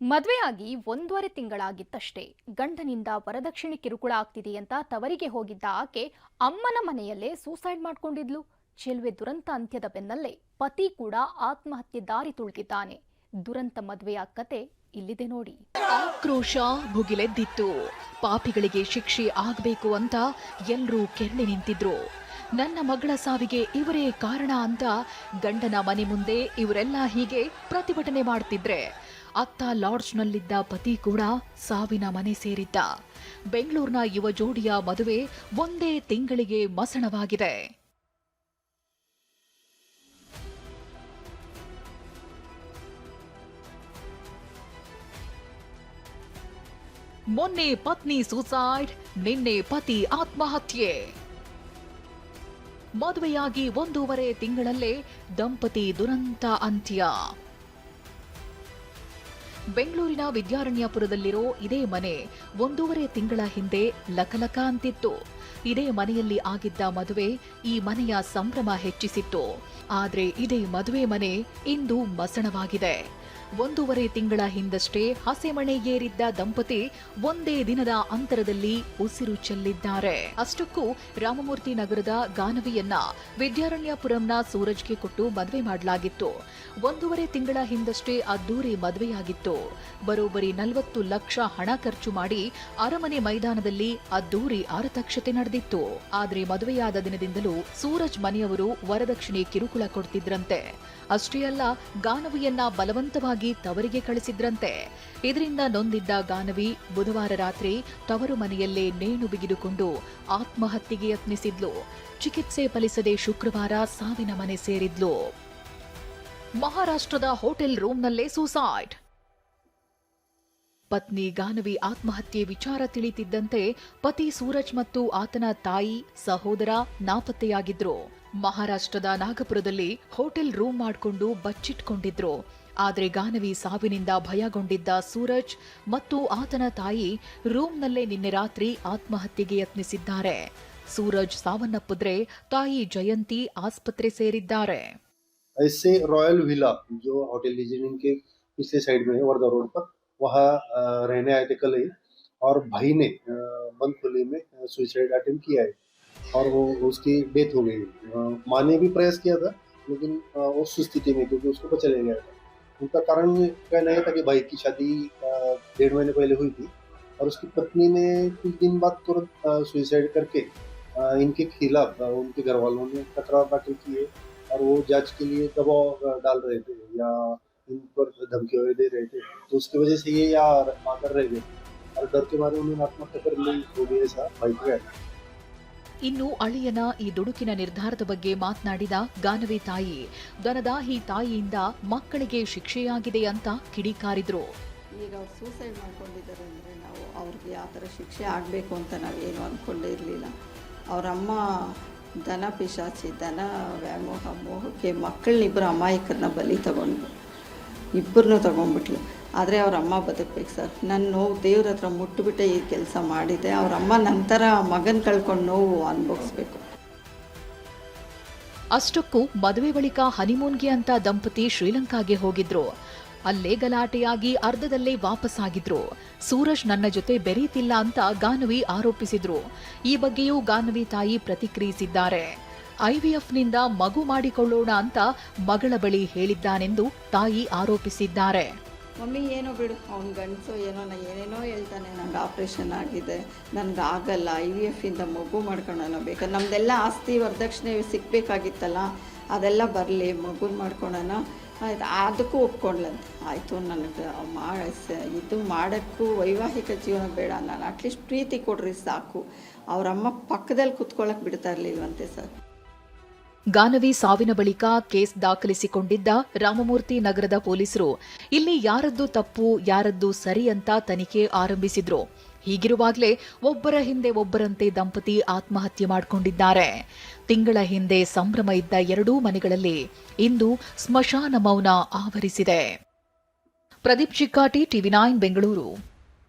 ಮದುವೆಯಾಗಿ ಒಂದೂವರೆ ತಿಂಗಳಾಗಿತ್ತಷ್ಟೇ. ಗಂಡನಿಂದ ವರದಕ್ಷಿಣೆ ಕಿರುಕುಳ ಆಗ್ತಿದೆ ಅಂತ ತವರಿಗೆ ಹೋಗಿದ್ದ ಆಕೆ ಅಮ್ಮನ ಮನೆಯಲ್ಲೇ ಸೂಸೈಡ್ ಮಾಡ್ಕೊಂಡಿದ್ಲು. ಚೆಲುವೆ ದುರಂತ ಅಂತ್ಯದ ಬೆನ್ನಲ್ಲೇ ಪತಿ ಕೂಡ ಆತ್ಮಹತ್ಯೆ ದಾರಿ ತುಳಿದಿದ್ದಾನೆ ದುರಂತ ಮದುವೆಯ ಕತೆ ಇಲ್ಲಿದೆ ನೋಡಿ. ಆಕ್ರೋಶ ಭುಗಿಲೆದ್ದಿತ್ತು. ಪಾಪಿಗಳಿಗೆ ಶಿಕ್ಷೆ ಆಗಬೇಕು ಅಂತ ಎಲ್ಲರೂ ಕೆರಳಿ ನಿಂತಿದ್ರು. ನನ್ನ ಮಗಳ ಸಾವಿಗೆ ಇವರೇ ಕಾರಣ ಅಂತ ಗಂಡನ ಮನೆ ಮುಂದೆ ಇವರೆಲ್ಲ ಹೀಗೆ ಪ್ರತಿಭಟನೆ ಮಾಡ್ತಿದ್ರೆ. ಅತ್ತ ಲಾಡ್ಜ್ನಲ್ಲಿದ್ದ ಪತಿ ಕೂಡ ಸಾವಿನ ಮನೆ ಸೇರಿದ್ದ. ಬೆಂಗಳೂರಿನ ಯುವ ಜೋಡಿಯ ಮದುವೆ ಒಂದೇ ತಿಂಗಳಿಗೆ ಮಸಣವಾಗಿದೆ. ಮೊನ್ನೆ ಪತ್ನಿ ಸೂಸೈಡ್, ನಿನ್ನೆ ಪತಿ ಆತ್ಮಹತ್ಯೆ. ಮದುವೆಯಾಗಿ ಒಂದೂವರೆ ತಿಂಗಳಲ್ಲೇ ದಂಪತಿ ದುರಂತ ಅಂತ್ಯ. ಬೆಂಗಳೂರಿನ ವಿದ್ಯಾರಣ್ಯಪುರದಲ್ಲಿರೋ ಇದೇ ಮನೆ ಒಂದೂವರೆ ತಿಂಗಳ ಹಿಂದೆ ಲಕಲಕ ಅಂತಿತ್ತು. ಇದೇ ಮನೆಯಲ್ಲಿ ಆಗಿದ್ದ ಮದುವೆ ಈ ಮನೆಯ ಸಂಭ್ರಮ ಹೆಚ್ಚಿಸಿತ್ತು. ಆದರೆ ಇದೇ ಮದುವೆ ಮನೆ ಇಂದು ಮಸಣವಾಗಿದೆ. ಒಂದೂವರೆ ತಿಂಗಳ ಹಿಂದಷ್ಟೇ ಹಸೆಮಣೆ ಏರಿದ್ದ ದಂಪತಿ ಒಂದೇ ದಿನದ ಅಂತರದಲ್ಲಿ ಉಸಿರು ಚೆಲ್ಲಿದ್ದಾರೆ. ಅಷ್ಟಕ್ಕೂ ರಾಮಮೂರ್ತಿ ನಗರದ ಗಾನವಿಯನ್ನ ವಿದ್ಯಾರಣ್ಯಪುರಂನ ಸೂರಜ್ಗೆ ಕೊಟ್ಟು ಮದುವೆ ಮಾಡಲಾಗಿತ್ತು. ಒಂದೂವರೆ ತಿಂಗಳ ಹಿಂದಷ್ಟೇ ಅದ್ದೂರಿ ಮದುವೆಯಾಗಿತ್ತು. ಬರೋಬ್ಬರಿ ನಲವತ್ತು ಲಕ್ಷ ಹಣ ಖರ್ಚು ಮಾಡಿ ಅರಮನೆ ಮೈದಾನದಲ್ಲಿ ಅದ್ದೂರಿ ಆರತಕ್ಷತೆ ನಡೆದಿತ್ತು. ಆದ್ರೆ ಮದುವೆಯಾದ ದಿನದಿಂದಲೂ ಸೂರಜ್ ಮನೆಯವರು ವರದಕ್ಷಿಣೆ ಕಿರುಕುಳ ಕೊಡ್ತಿದ್ರಂತೆ. ಅಷ್ಟೇ ಅಲ್ಲ, ಗಾನವಿಯನ್ನ ಬಲವಂತವಾಗಿ ತವರಿಗೆ ಕಳಿಸಿದ್ರಂತೆ. ಇದರಿಂದ ನೊಂದಿದ್ದ ಗಾನವಿ ಬುಧವಾರ ರಾತ್ರಿ ತವರು ಮನೆಯಲ್ಲೇ ನೇಣು ಬಿಗಿದುಕೊಂಡು ಆತ್ಮಹತ್ಯೆಗೆ ಯತ್ನಿಸಿದ್ಲು. ಚಿಕಿತ್ಸೆ ಫಲಿಸದೆ ಶುಕ್ರವಾರ ಸಾವಿನ ಮನೆ ಸೇರಿದ್ಲು. ಮಹಾರಾಷ್ಟ್ರದ ಹೋಟೆಲ್ ರೂಮ್ನಲ್ಲೇ ಸೂಸೈಡ್. ಪತ್ನಿ ಗಾನವಿ ಆತ್ಮಹತ್ಯೆ ವಿಚಾರ ತಿಳಿತಿದ್ದಂತೆ ಪತಿ ಸೂರಜ್ ಮತ್ತು ಆತನ ತಾಯಿ, ಸಹೋದರ ನಾಪತ್ತೆಯಾಗಿದ್ರು. ಮಹಾರಾಷ್ಟ್ರದ ನಾಗಪುರದಲ್ಲಿ ಹೋಟೆಲ್ ರೂಮ್ ಮಾಡಿಕೊಂಡು ಬಚ್ಚಿಟ್ಕೊಂಡಿದ್ರು. ಆದ್ರೆ ಗಾನವಿ ಸಾವಿನಿಂದ ಭಯಗೊಂಡಿದ್ದ ಸೂರಜ್ ಮತ್ತು ಆತನ ತಾಯಿ ರೂಮ್ನಲ್ಲೇ ನಿನ್ನೆ ರಾತ್ರಿ ಆತ್ಮಹತ್ಯೆಗೆ ಯತ್ನಿಸಿದ್ದಾರೆ ಸೂರಜ್ ಸಾವನ್ನಪ್ಪಿದ್ರೆ ತಾಯಿ ಜಯಂತಿ ಆಸ್ಪತ್ರೆ ಸೇರಿದ್ದಾರೆ ऐसे रॉयल विला जो होटल लीजेंड के पिछले साइड में है वर्धा रोड पर वहाँ अ, रहने आए थे कल ही और भाई ने अ, बंद खुले में सुसाइड अटेम्प्ट किया है और वो उसकी डेथ हो गई अ, माँ ने भी प्रयास किया था लेकिन अ, वो सुस्थिति में क्योंकि उसको बचा ले गया था उनका कारण कहना यह था कि भाई की शादी डेढ़ महीने पहले हुई थी और उसकी पत्नी ने कुछ दिन बाद तुरंत सुइसाइड करके इनके खिलाफ उनके घर वालों ने तकरार दाखिल किए और वो जाँच के लिए दबाव डाल रहे थे या इन पर धमकी वगैरह दे रहे थे। तो उसकी वजह से ये यहाँ आकर रह गए और डर के मारे उन्होंने आत्महत्या कर ली जो भी ऐसा, भाई को है। ಇನ್ನು ಅಳಿಯನ ಈ ದುಡುಕಿನ ನಿರ್ಧಾರದ ಬಗ್ಗೆ ಮಾತನಾಡಿದ ಗಾನವಿ ತಾಯಿ ದನದಾಹಿ ತಾಯಿಯಿಂದ ಮಕ್ಕಳಿಗೆ ಶಿಕ್ಷೆಯಾಗಿದೆ ಅಂತ ಕಿಡಿಕಾರಿದ್ರು. ಈಗ ಅವ್ರು ಸೂಸೈಡ್ ಮಾಡ್ಕೊಂಡಿದ್ದಾರೆ ಅಂದರೆ ನಾವು ಅವ್ರಿಗೆ ಆ ಥರ ಶಿಕ್ಷೆ ಆಗಬೇಕು ಅಂತ ನಾವೇನು ಅಂದ್ಕೊಂಡೇ ಇರಲಿಲ್ಲ. ಅವರಮ್ಮ ದನ ಪಿಶಾಚಿ, ದನ ವ್ಯಾಮೋಹ, ಮೋಹಕ್ಕೆ ಮಕ್ಕಳನ್ನಿಬ್ಬರು ಅಮಾಯಕರನ್ನ ಬಲಿ ತಗೊಂಡು ಇಬ್ಬರನ್ನೂ ತಗೊಂಡ್ಬಿಟ್ಲು. ಆದರೆ ಅವ್ರ ಅಮ್ಮ ಬದುಕ್ಬೇಕು ಸರ್. ನನ್ನ ನೋವು ದೇವ್ರ ಹತ್ರ ಮುಟ್ಟುಬಿಟ್ಟೆ ಈ ಕೆಲಸ ಮಾಡಿದೆ. ಅವ್ರ ಅಮ್ಮ ನಂತರ ಮಗನ ಕಳ್ಕೊಂಡು ನೋವು ಅನುಭವಿಸ್ಬೇಕು. ಅಷ್ಟಕ್ಕೂ ಮದುವೆ ಬಳಿಕ ಹನಿಮೂನ್ಗೆ ಅಂತ ದಂಪತಿ ಶ್ರೀಲಂಕಾಗೆ ಹೋಗಿದ್ರು. ಅಲ್ಲೇ ಗಲಾಟೆಯಾಗಿ ಅರ್ಧದಲ್ಲೇ ವಾಪಸ್ಸಾಗಿದ್ರು. ಸೂರಜ್ ನನ್ನ ಜೊತೆ ಬೆರೀತಿಲ್ಲ ಅಂತ ಗಾನವಿ ಆರೋಪಿಸಿದ್ರು. ಈ ಬಗ್ಗೆಯೂ ಗಾನವಿ ತಾಯಿ ಪ್ರತಿಕ್ರಿಯಿಸಿದ್ದಾರೆ. ಐವಿಎಫ್ನಿಂದ ಮಗು ಮಾಡಿಕೊಳ್ಳೋಣ ಅಂತ ಮಗಳ ಬಳಿ ಹೇಳಿದ್ದಾನೆಂದು ತಾಯಿ ಆರೋಪಿಸಿದ್ದಾರೆ. ಮಮ್ಮಿ ಏನೋ ಬಿಡು, ಅವ್ನ ಗಂಡಸು ಏನೋ ನಾನು ಏನೇನೋ ಹೇಳ್ತಾನೆ ನನಗೆ ಆಪ್ರೇಷನ್ ಆಗಿದೆ, ನನಗೆ ಆಗಲ್ಲ ಐ ವಿ ಎಫಿಂದ ಮಗು ಮಾಡ್ಕೊಳ್ಳೋಣ ಬೇಕಾದ್ರೆ ನಮ್ಮದೆಲ್ಲ ಆಸ್ತಿ ವರದಕ್ಷಿಣೆ ಸಿಗಬೇಕಾಗಿತ್ತಲ್ಲ, ಅದೆಲ್ಲ ಬರಲಿ, ಮಗು ಮಾಡ್ಕೊಳ್ಳೋಣ. ಆಯ್ತು, ಅದಕ್ಕೂ ಒಪ್ಕೊಂಡ್ಲಂತೆ ಆಯಿತು, ನನಗೆ ಮಾ ಸ- ಇದು ಮಾಡೋಕ್ಕೂ ವೈವಾಹಿಕ ಜೀವನ ಬೇಡ ನಾನು ಅಟ್ಲೀಸ್ಟ್ ಪ್ರೀತಿ ಕೊಡ್ರಿ ಸಾಕು. ಅವರಮ್ಮ ಪಕ್ಕದಲ್ಲಿ ಕುತ್ಕೊಳ್ಳೋಕೆ ಬಿಡ್ತಾ ಇರಲಿಲ್ವಂತೆ ಸರ್. ಗಾನವಿ ಸಾವಿನ ಬಳಿಕ ಕೇಸ್ ದಾಖಲಿಸಿಕೊಂಡಿದ್ದ ರಾಮಮೂರ್ತಿ ನಗರದ ಪೊಲೀಸರು, ಇಲ್ಲಿ ಯಾರದ್ದು ತಪ್ಪು, ಯಾರದ್ದು ಸರಿ ಅಂತ ತನಿಖೆ ಆರಂಭಿಸಿದ್ರು. ಹೀಗಿರುವಾಗಲೇ ಒಬ್ಬರ ಹಿಂದೆ ಒಬ್ಬರಂತೆ ದಂಪತಿ ಆತ್ಮಹತ್ಯೆ ಮಾಡಿಕೊಂಡಿದ್ದಾರೆ. ತಿಂಗಳ ಹಿಂದೆ ಸಂಭ್ರಮ ಇದ್ದ ಎರಡೂ ಮನೆಗಳಲ್ಲಿ ಇಂದು ಸ್ಮಶಾನ ಮೌನ ಆವರಿಸಿದೆ. Pradeep Chikkati, TV nine, Bengaluru.